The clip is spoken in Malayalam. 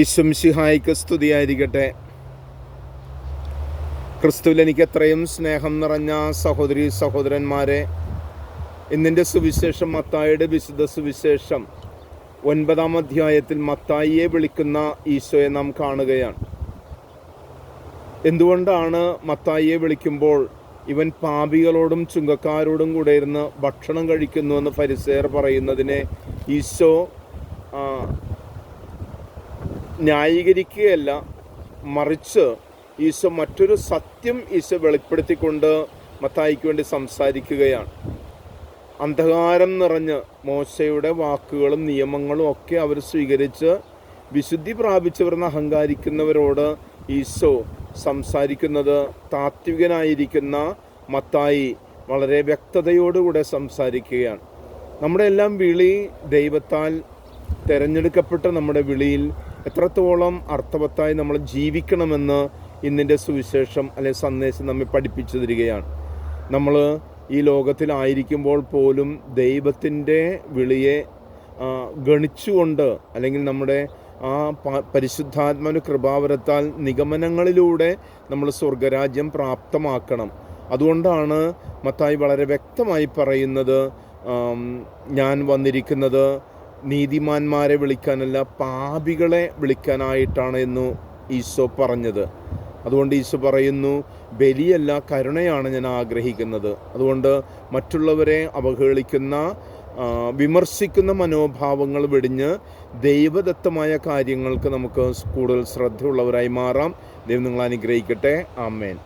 ഈശ്വംസിഹായിക്ക് സ്തുതിയായിരിക്കട്ടെ. ക്രിസ്തുവിൽ എനിക്ക് എത്രയും സ്നേഹം നിറഞ്ഞ സഹോദരി സഹോദരന്മാരെ ഇന്നിന്റെ സുവിശേഷം മത്തായിയുടെ വിശുദ്ധ സുവിശേഷം ഒൻപതാം അധ്യായത്തിൽ മത്തായിയെ വിളിക്കുന്ന ഈശോയെ നാം കാണുകയാണ്. എന്തുകൊണ്ടാണ് മത്തായിയെ വിളിക്കുമ്പോൾ ഇവൻ പാപികളോടും ചുങ്കക്കാരോടും കൂടെ ഇരുന്ന് ഭക്ഷണം കഴിക്കുന്നുവെന്ന് പരിസേർ പറയുന്നതിനെ ഈശോ ന്യായീകരിക്കുകയല്ല മറിച്ച് ഈശോ മറ്റൊരു സത്യം ഈശോ വെളിപ്പെടുത്തിക്കൊണ്ട് മത്തായിക്ക് വേണ്ടി സംസാരിക്കുകയാണ്. അന്ധകാരം നിറഞ്ഞ് മോശയുടെ വാക്കുകളും നിയമങ്ങളും ഒക്കെ അവർ സ്വീകരിച്ച് വിശുദ്ധി പ്രാപിച്ചവരെന്ന് അഹങ്കാരിക്കുന്നവരോട് ഈശോ സംസാരിക്കുന്നത് താത്വികനായിരിക്കുന്ന മത്തായി വളരെ വ്യക്തതയോടുകൂടെ സംസാരിക്കുകയാണ്. നമ്മുടെ എല്ലാം വിളി ദൈവത്താൽ തിരഞ്ഞെടുക്കപ്പെട്ട നമ്മുടെ വിളിയിൽ എത്രത്തോളം അർത്ഥവത്തായി നമ്മൾ ജീവിക്കണമെന്ന് ഇന്നിന്റെ സുവിശേഷം അല്ലെ സന്ദേശം നമ്മെ പഠിപ്പിച്ചു തരികയാണ് നമ്മൾ ഈ ലോകത്തിലായിരിക്കുമ്പോൾ പോലും ദൈവത്തിന്റെ വിളിയെ ഗണിച്ചുകൊണ്ട് അല്ലെങ്കിൽ നമ്മുടെ ആ പ- പരിശുദ്ധാത്മന കൃപാവരത്താൽ നിഗമനങ്ങളിലൂടെ നമ്മൾ സ്വർഗരാജ്യം പ്രാപ്തമാക്കണം. അതുകൊണ്ടാണ് മത്തായി വളരെ വ്യക്തമായി പറയുന്നത് ഞാൻ വന്നിരിക്കുന്നത് നീതിമാന്മാരെ വിളിക്കാനല്ല പാപികളെ വിളിക്കാനായിട്ടാണ് എന്ന് ഈശോ പറഞ്ഞത്. അതുകൊണ്ട് ഈശോ പറയുന്നു ബലിയല്ല കരുണയാണ് ഞാൻ ആഗ്രഹിക്കുന്നത്. അതുകൊണ്ട് മറ്റുള്ളവരെ അവഹേളിക്കുന്ന വിമർശിക്കുന്ന മനോഭാവങ്ങൾ വെടിഞ്ഞ് ദൈവദത്തമായ കാര്യങ്ങൾക്ക് നമുക്ക് കൂടുതൽ ശ്രദ്ധയുള്ളവരായി മാറാം. ദൈവം നിങ്ങൾ അനുഗ്രഹിക്കട്ടെ. ആമേൻ.